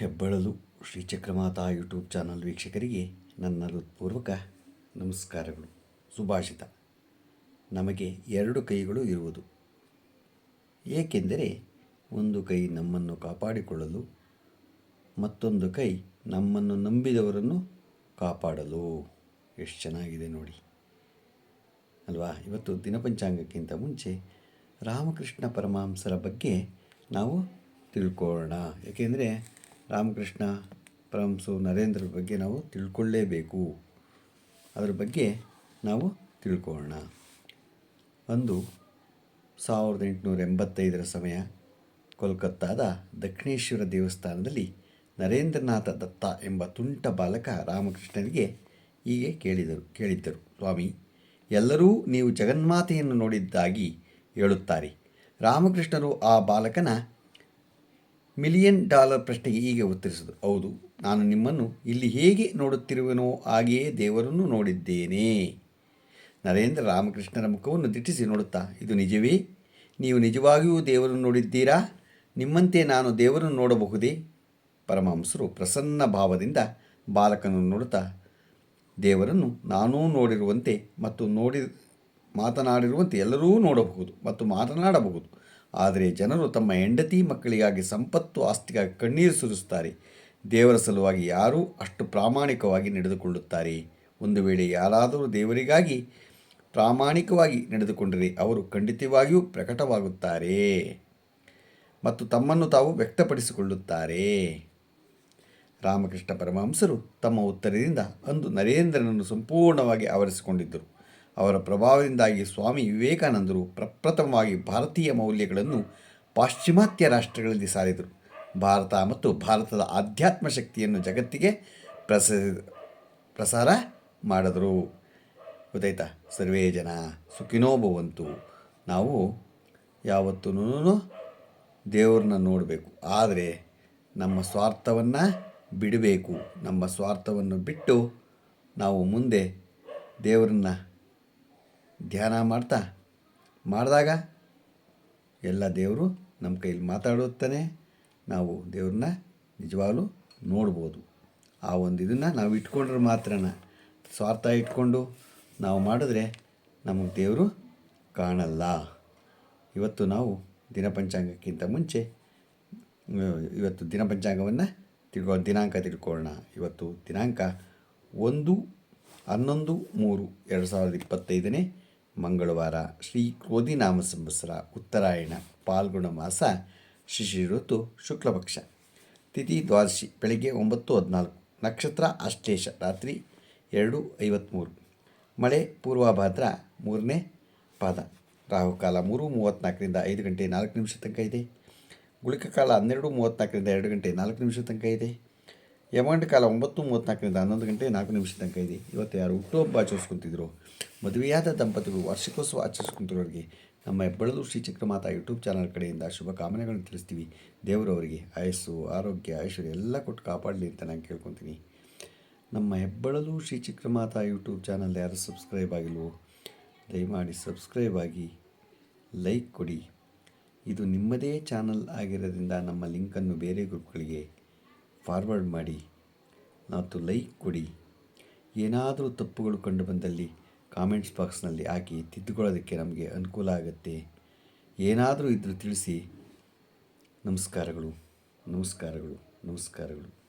ಹೆಬ್ಬಳಲು ಶ್ರೀಚಕ್ರಮಾತಾ YouTube channel ವೀಕ್ಷಕರಿಗೆ ನನ್ನ ಹೃತ್ಪೂರ್ವಕ ನಮಸ್ಕಾರಗಳು. ಸುಭಾಷಿತ. ನಮಗೆ ಎರಡು ಕೈಗಳು ಇರುವುದು. ಏಕೆಂದರೆ ಒಂದು ಕೈ ನಮ್ಮನ್ನು ಕಾಪಾಡಿಕೊಳ್ಳಲು, ಮತ್ತೊಂದು ಕೈ ನಮ್ಮನ್ನು ನಂಬಿದವರನ್ನು ಕಾಪಾಡಲು. ಎಷ್ಟು ಚೆನ್ನಾಗಿದೆ ನೋಡಿ. ಅಲ್ವಾ? ಇವತ್ತು ದಿನಪಂಚಾಂಗಕ್ಕಿಂತ ಮುಂಚೆ ರಾಮಕೃಷ್ಣ ಪರಮಾಂಸರ ಬಗ್ಗೆ ನಾವು ತಿಳ್ಕೊಳ್ಳೋಣ. ಏಕೆಂದರೆ ರಾಮಕೃಷ್ಣ ಪರಮಸು ನರೇಂದ್ರರ ಬಗ್ಗೆ ನಾವು ತಿಳ್ಕೊಳ್ಳೇಬೇಕು. ಅದರ ಬಗ್ಗೆ ನಾವು ತಿಳ್ಕೊಳ್ಳೋಣ. ಒಂದು ಸಾವಿರದ ಎಂಟುನೂರ ಎಂಬತ್ತೈದರ ಸಮಯ ಕೋಲ್ಕತ್ತಾದ ದಕ್ಷಿಣೇಶ್ವರ ದೇವಸ್ಥಾನದಲ್ಲಿ ನರೇಂದ್ರನಾಥ ದತ್ತ ಎಂಬ ತುಂಟ ಬಾಲಕ ರಾಮಕೃಷ್ಣನಿಗೆ ಹೀಗೆ ಕೇಳಿದರು, ಕೇಳಿದ್ದರು, ಸ್ವಾಮಿ, ಎಲ್ಲರೂ ನೀವು ಜಗನ್ಮಾತೆಯನ್ನು ನೋಡಿದ್ದಾಗಿ ಹೇಳುತ್ತಾರೆ. ರಾಮಕೃಷ್ಣರು ಆ ಬಾಲಕನ ಮಿಲಿಯನ್ ಡಾಲರ್ ಪ್ರಶ್ನೆಗೆ ಹೀಗೆ ಉತ್ತರಿಸಿದರು. ಹೌದು, ನಾನು ನಿಮ್ಮನ್ನು ಇಲ್ಲಿ ಹೇಗೆ ನೋಡುತ್ತಿರುವೆನೋ ಹಾಗೆಯೇ ದೇವರನ್ನು ನೋಡಿದ್ದೇನೆ. ನರೇಂದ್ರ ರಾಮಕೃಷ್ಣರ ಮುಖವನ್ನು ದಿಟ್ಟಿಸಿ ನೋಡುತ್ತಾ, ಇದು ನಿಜವೇ? ನೀವು ನಿಜವಾಗಿಯೂ ದೇವರನ್ನು ನೋಡಿದ್ದೀರಾ? ನಿಮ್ಮಂತೆ ನಾನು ದೇವರನ್ನು ನೋಡಬಹುದೇ? ಪರಮಹಂಸರು ಪ್ರಸನ್ನ ಭಾವದಿಂದ ಬಾಲಕನನ್ನು ನೋಡುತ್ತಾ, ದೇವರನ್ನು ನಾನೂ ನೋಡಿರುವಂತೆ ಮತ್ತು ನೋಡಿ ಮಾತನಾಡಿರುವಂತೆ ಎಲ್ಲರೂ ನೋಡಬಹುದು ಮತ್ತು ಮಾತನಾಡಬಹುದು. ಆದರೆ ಜನರು ತಮ್ಮ ಹೆಂಡತಿ ಮಕ್ಕಳಿಗಾಗಿ ಸಂಪತ್ತು ಆಸ್ತಿಗಾಗಿ ಕಣ್ಣೀರು ಸುರಿಸುತ್ತಾರೆ. ದೇವರ ಸಲುವಾಗಿ ಯಾರೂ ಅಷ್ಟು ಪ್ರಾಮಾಣಿಕವಾಗಿ ನಡೆದುಕೊಳ್ಳುತ್ತಾರೆ. ಒಂದು ವೇಳೆ ಯಾರಾದರೂ ದೇವರಿಗಾಗಿ ಪ್ರಾಮಾಣಿಕವಾಗಿ ನಡೆದುಕೊಂಡರೆ ಅವರು ಖಂಡಿತವಾಗಿಯೂ ಪ್ರಕಟವಾಗುತ್ತಾರೆ ಮತ್ತು ತಮ್ಮನ್ನು ತಾವು ವ್ಯಕ್ತಪಡಿಸಿಕೊಳ್ಳುತ್ತಾರೆ. ರಾಮಕೃಷ್ಣ ಪರಮಹಂಸರು ತಮ್ಮ ಉತ್ತರದಿಂದ ಅಂದು ನರೇಂದ್ರನನ್ನು ಸಂಪೂರ್ಣವಾಗಿ ಆವರಿಸಿಕೊಂಡಿದ್ದರು. ಅವರ ಪ್ರಭಾವದಿಂದಾಗಿ ಸ್ವಾಮಿ ವಿವೇಕಾನಂದರು ಪ್ರಪ್ರಥಮವಾಗಿ ಭಾರತೀಯ ಮೌಲ್ಯಗಳನ್ನು ಪಾಶ್ಚಿಮಾತ್ಯ ರಾಷ್ಟ್ರಗಳಲ್ಲಿ ಸಾರಿದರು. ಭಾರತ ಮತ್ತು ಭಾರತದ ಆಧ್ಯಾತ್ಮ ಶಕ್ತಿಯನ್ನು ಜಗತ್ತಿಗೆ ಪ್ರಸ, ಪ್ರಸಾರ ಮಾಡಿದರು. ಗೊತ್ತಾಯ್ತಾ? ಸರ್ವೇ ಜನ ಸುಖಿನೋ ಭವಂತು. ನಾವು ಯಾವತ್ತೂ ದೇವ್ರನ್ನ ನೋಡಬೇಕು. ಆದರೆ ನಮ್ಮ ಸ್ವಾರ್ಥವನ್ನು ಬಿಡಬೇಕು. ನಮ್ಮ ಸ್ವಾರ್ಥವನ್ನು ಬಿಟ್ಟು ನಾವು ಮುಂದೆ ದೇವರನ್ನ ಧ್ಯಾನ ಮಾಡ್ತಾ ಮಾಡಿದಾಗ ಎಲ್ಲ ದೇವರು ನಮ್ಮ ಕೈಲಿ ಮಾತಾಡುತ್ತಾನೆ. ನಾವು ದೇವ್ರನ್ನ ನಿಜವಾಗ್ಲೂ ನೋಡ್ಬೋದು. ಆ ಒಂದು ಇದನ್ನು ನಾವು ಇಟ್ಕೊಂಡ್ರೆ ಮಾತ್ರ ಸ್ವಾರ್ಥ ಇಟ್ಕೊಂಡು ನಾವು ಮಾಡಿದ್ರೆ ನಮಗೆ ದೇವರು ಕಾಣಲ್ಲ. ಇವತ್ತು ನಾವು ದಿನಪಂಚಾಂಗಕ್ಕಿಂತ ಮುಂಚೆ ಇವತ್ತು ದಿನಪಂಚಾಂಗವನ್ನು ತಿಳ್ಕೊ, ದಿನಾಂಕ ತಿಳ್ಕೊಳ್ಳೋಣ. ಇವತ್ತು ದಿನಾಂಕ ಒಂದು, ಹನ್ನೊಂದು, ಮೂರು, ಎರಡು ಸಾವಿರದ ಇಪ್ಪತ್ತೈದನೇ ಮಂಗಳವಾರ ಶ್ರೀ ಕ್ರೋಧಿನಾಮ ಸಂವತ್ಸರ ಉತ್ತರಾಯಣ ಪಾಲ್ಗುಣ ಮಾಸ ಶಿಶಿ ಋತು ಶುಕ್ಲಪಕ್ಷ. ತಿಥಿ ದ್ವಾದಶಿ ಬೆಳಗ್ಗೆ ಒಂಬತ್ತು ಹದಿನಾಲ್ಕು, ನಕ್ಷತ್ರ ಅಷ್ಟೇಶ ರಾತ್ರಿ ಎರಡು ಐವತ್ತ್ಮೂರು ಮಳೆ ಪೂರ್ವಭಾದ್ರ ಮೂರನೇ ಪಾದ. ರಾಹುಕಾಲ ಮೂರು ಮೂವತ್ತ್ನಾಲ್ಕರಿಂದ ಐದು ಗಂಟೆ ನಾಲ್ಕು ನಿಮಿಷ ತನಕ ಇದೆ. ಗುಳಿಕ ಕಾಲ ಹನ್ನೆರಡು ಮೂವತ್ತ್ನಾಲ್ಕರಿಂದ ಎರಡು ಗಂಟೆ ನಾಲ್ಕು ನಿಮಿಷ ತನಕ ಇದೆ. ಯಮಗಂಟ ಕಾಲ ಒಂಬತ್ತು ಮೂವತ್ತ್ನಾಲ್ಕರಿಂದ ಹನ್ನೊಂದು ಗಂಟೆ ನಾಲ್ಕು ನಿಮಿಷ ತನಕ ಇದೆ. ಇವತ್ತು ಯಾರು ಹುಟ್ಟುಹಬ್ಬ ಆಚರಿಸ್ಕೊತಿದ್ರು? ಮದುವೆಯಾದ ದಂಪತಿಗಳು ವಾರ್ಷಿಕೋತ್ಸವ ಆಚರಿಸ್ಕೊಂತಿರೋರಿಗೆ ನಮ್ಮ ಹೆಬ್ಬಳಲು ಶ್ರೀ ಚಕ್ರಮಾತಾ ಯೂಟ್ಯೂಬ್ ಚಾನಲ್ ಕಡೆಯಿಂದ ಶುಭ ಕಾಮನೆಗಳನ್ನು ತಿಳಿಸ್ತೀವಿ. ದೇವರವರಿಗೆ ಆಯಸ್ಸು, ಆರೋಗ್ಯ, ಐಶ್ವರ್ಯ ಎಲ್ಲ ಕೊಟ್ಟು ಕಾಪಾಡಲಿ ಅಂತ ನಾನು ಕೇಳ್ಕೊತೀನಿ. ನಮ್ಮ ಹೆಬ್ಬಳಲು ಶ್ರೀ ಚಕ್ರಮಾತಾ ಯೂಟ್ಯೂಬ್ ಚಾನಲ್ ಯಾರು ಸಬ್ಸ್ಕ್ರೈಬ್ ಆಗಿಲ್ವೋ, ದಯಮಾಡಿ ಸಬ್ಸ್ಕ್ರೈಬ್ ಆಗಿ ಲೈಕ್ ಕೊಡಿ. ಇದು ನಿಮ್ಮದೇ ಚಾನಲ್ ಆಗಿರೋದ್ರಿಂದ ನಮ್ಮ ಲಿಂಕನ್ನು ಬೇರೆ ಗ್ರೂಪ್ಗಳಿಗೆ ಫಾರ್ವರ್ಡ್ ಮಾಡಿ, ಮತ್ತು ಲೈಕ್ ಕೊಡಿ. ಏನಾದರೂ ತಪ್ಪುಗಳು ಕಂಡು ಬಂದಲ್ಲಿ ಕಾಮೆಂಟ್ಸ್ ಬಾಕ್ಸ್ನಲ್ಲಿ ಹಾಕಿ ತಿದ್ದುಕೊಳ್ಳೋದಕ್ಕೆ ನಮಗೆ ಅನುಕೂಲ ಆಗುತ್ತೆ. ಏನಾದರೂ ಇದ್ದರೂ ತಿಳಿಸಿ. ನಮಸ್ಕಾರಗಳು ನಮಸ್ಕಾರಗಳು ನಮಸ್ಕಾರಗಳು.